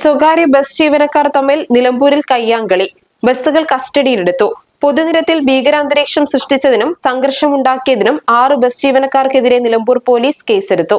സ്വകാര്യ ബസ് ജീവനക്കാർ തമ്മിൽ നിലമ്പൂരിൽ കയ്യാങ്കളി. ബസ്സുകൾ കസ്റ്റഡിയിലെടുത്തു. പൊതുനിരത്തിൽ ഭീകരാന്തരീക്ഷം സൃഷ്ടിച്ചതിനും സംഘർഷമുണ്ടാക്കിയതിനും ആറ് ബസ് ജീവനക്കാർക്കെതിരെ നിലമ്പൂർ പോലീസ് കേസെടുത്തു.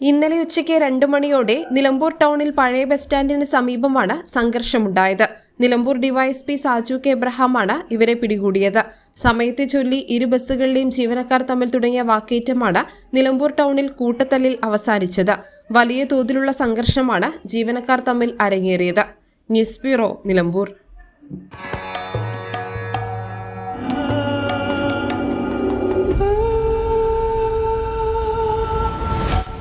ഇന്നലെ ഉച്ചയ്ക്ക് രണ്ടു മണിയോടെ നിലമ്പൂർ ടൗണിൽ പഴയ ബസ് സ്റ്റാൻഡിന് സമീപമാണ് സംഘർഷമുണ്ടായത്. Nilambur DySP Saju K. എബ്രഹാമാണ് ഇവരെ പിടികൂടിയത്. സമയത്തെ ചൊല്ലി ഇരു ബസ്സുകളിലെയും ജീവനക്കാർ തമ്മിൽ തുടങ്ങിയ വാക്കേറ്റമാണ് നിലമ്പൂർ ടൗണിൽ കൂട്ടത്തല്ലിൽ അവസാനിച്ചത്. വലിയ തോതിലുള്ള സംഘർഷമാണ് ജീവനക്കാർ തമ്മിൽ അരങ്ങേറിയത്. News bureau Nilambur.